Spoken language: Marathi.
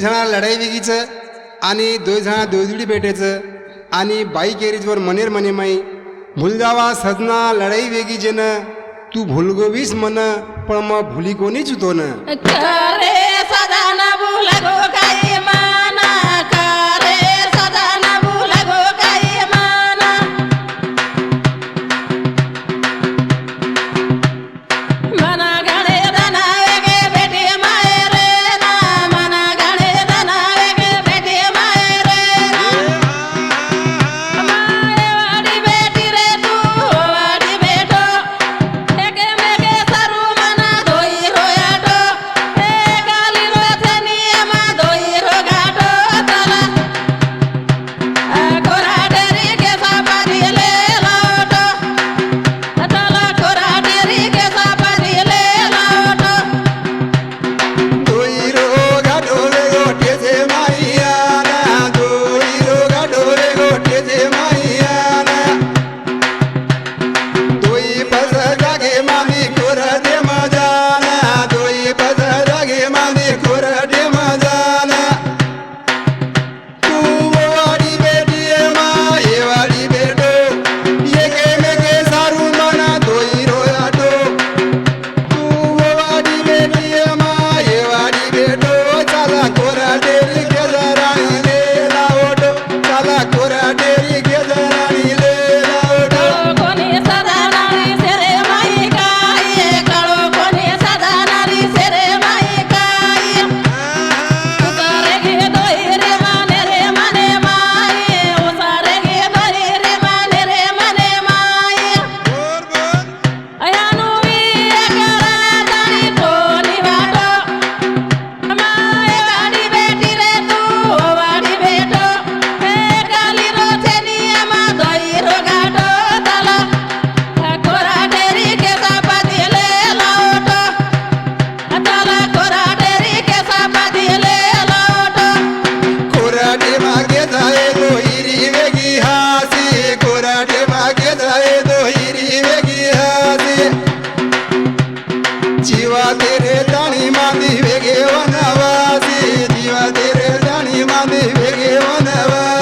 जणा लढाई वेगीचं आणि दोन जणा दोजडी भेटायचं आणि बाई केरीजवर मनेर मने माई. भुलजावा सजना लढाई वेगी जेन तू भुलगोवीस मन पण मग भुली कोणीच होतो ना. What I did. திருமணவர்